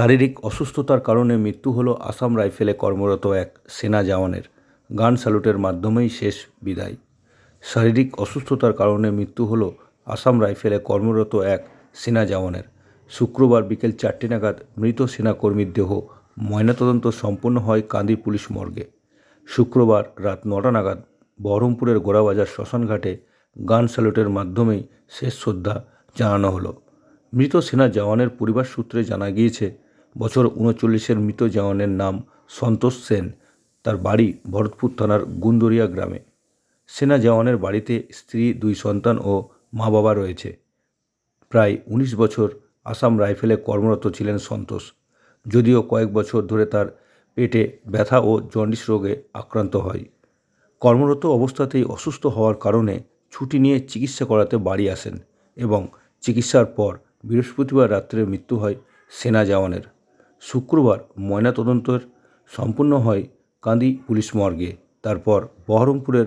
শারীরিক অসুস্থতার কারণে মৃত্যু হলো আসাম রাইফেলে কর্মরত এক সেনা জওয়ানের। গান স্যালুটের মাধ্যমেই শেষ বিদায়। শারীরিক অসুস্থতার কারণে মৃত্যু হলো আসাম রাইফেলে কর্মরত এক সেনা জওয়ানের। শুক্রবার বিকেল চারটে নাগাদ মৃত সেনাকর্মীর দেহ ময়নাতদন্ত সম্পন্ন হয় কান্দি পুলিশ মর্গে। শুক্রবার রাত নটা নাগাদ বহরমপুরের গোড়াবাজার শ্মশানঘাটে গান স্যালুটের মাধ্যমেই শেষ শ্রদ্ধা জানানো হলো। মৃত সেনা জওয়ানের পরিবার সূত্রে জানা গিয়েছে বছর উনচল্লিশের মৃত জওয়ানের নাম সন্তোষ সেন। তার বাড়ি ভরতপুর থানার গুন্দরিয়া গ্রামে। সেনা জওয়ানের বাড়িতে স্ত্রী, দুই সন্তান ও মা বাবা রয়েছে। প্রায় উনিশ বছর আসাম রাইফেলে কর্মরত ছিলেন সন্তোষ। যদিও কয়েক বছর ধরে তার পেটে ব্যথা ও জন্ডিস রোগে আক্রান্ত হয়। কর্মরত অবস্থাতেই অসুস্থ হওয়ার কারণে ছুটি নিয়ে চিকিৎসা করাতে বাড়ি আসেন এবং চিকিৎসার পর বৃহস্পতিবার রাত্রে মৃত্যু হয় সেনা জওয়ানের। শুক্রবার ময়নাতদন্তের সম্পূর্ণ হয় কান্দি পুলিশ মর্গে। তারপর বহরমপুরের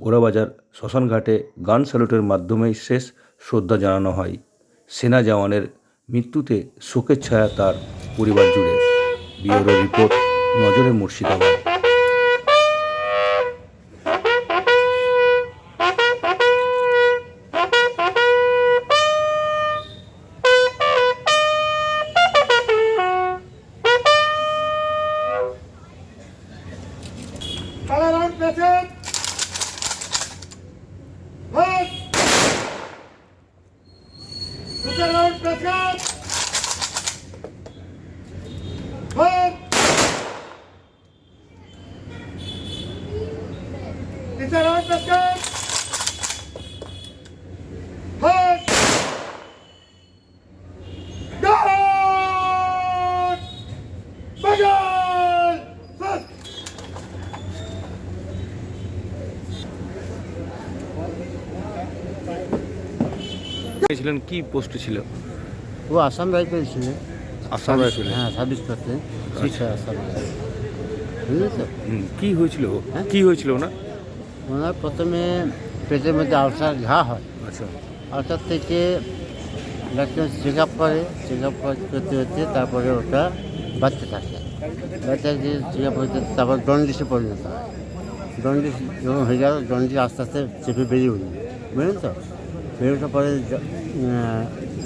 গোড়াবাজার শ্মশানঘাটে গান স্যালুটের মাধ্যমেই শেষ শ্রদ্ধা জানানো হয়। সেনা জওয়ানের মৃত্যুতে শোকের ছায়া তার পরিবার জুড়ে। বিয়ের রিপোর্ট, নজরে Murshidabad. Color on present. One. Picture ছিলেন কি পোস্টে ছিল? ও আসাম রাইফেল ছিল। আসাম রাইফেলে হ্যাঁ সার্ভিস করতে। শিক্ষা আসাম রাইফেল। বুঝলি তো হুম, কি হয়েছিল ও? হ্যাঁ? কি হয়েছিল না ওনার প্রথমে পেটের মধ্যে আলসার ঘা হয়। আচ্ছা। আলসার থেকে ডাক্তার চেক আপ করে চেক আপ করতে করতে তারপরে ওটা বাচ্চা থাকে। বাচ্চা যে চেক আপ করতে তারপর জন্ডিসে পরিণত হয়। জন্ডিস যখন হয়ে গেল জন্ডিস আস্তে আস্তে চেপে বেরিয়ে উঠল। বুঝলেন তো? বেরোনোর পরে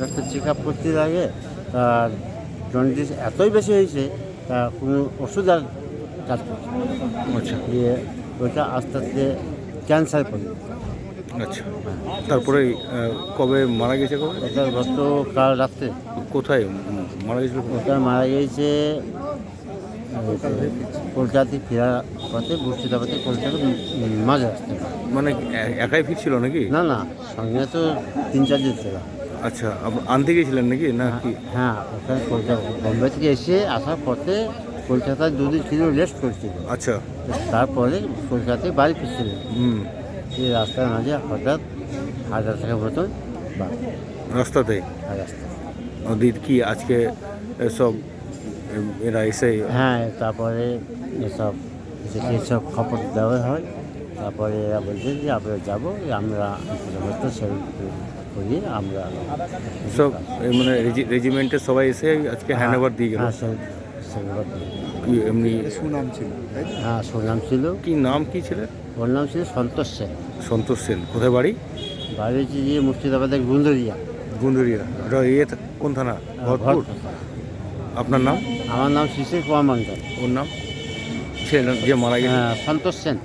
ডাক্তার চেক আপ করতে লাগে তার জন্ডিস এতই বেশি হয়েছে তা কোনো ওষুধ আর কাজ করছে আচ্ছা। দিয়ে ওইটা আস্তে আস্তে ক্যান্সার হয়। আচ্ছা। তারপরে কবে মারা গেছে কবে? ওটা গতকাল রাত্রে। কোথায় মারা গেছিল? কোথায়? মারা গিয়েছে কলকাতায় ফেরা পথে মুর্শিদাবাদে কলকাতা মাঝে আসতে মানে একাই ফিরছিল নাকি? না না সঙ্গে তো তিন চারজন ছিল আচ্ছা আনতে গিয়েছিলেন নাকি? না কি? হ্যাঁ ওখানে কলকাতা বোম্বে থেকে এসে আসার পথে কলকাতায় দুদিন ছিল রেস্ট করছিল। আচ্ছা। তারপরে কলকাতায় বাড়ি ফিরছিলেন। হুম। এই রাস্তার মাঝে হঠাৎ হাজার টাকা মতন রাস্তাতে? রাস্তা নদীর কি আজকে সব এরা এসে হ্যাঁ তারপরে এসব সব খবর দেওয়া হয় তারপরে এরা বলছে যে আমরা যাব আমরা হয়তো সেই করি আমরা সব মানে রেজি- রেজিমেন্টের সবাই এসে আজকে হ্যান্ড ওভার দিয়ে গেল। হ্যাঁ সেই সেইবার দিয়ে। হ্যাঁ সুনাম ছিল। কি নাম কি ছিলেন ওর নাম ছিল সন্তোষ সেন। সন্তোষ সেন কোথায় বাড়ি? বাড়ি হচ্ছে যে মুর্শিদাবাদের গুন্দরিয়া। গুন্দরিয়া। ওটা ইয়ে কোন থানা? ভরতপুর। আপনার নাম? আমার নাম শিশির কুমার মন্ডল ওর নাম? ছেলে যে মারা গেছে? হ্যাঁ সন্তোষ সেন।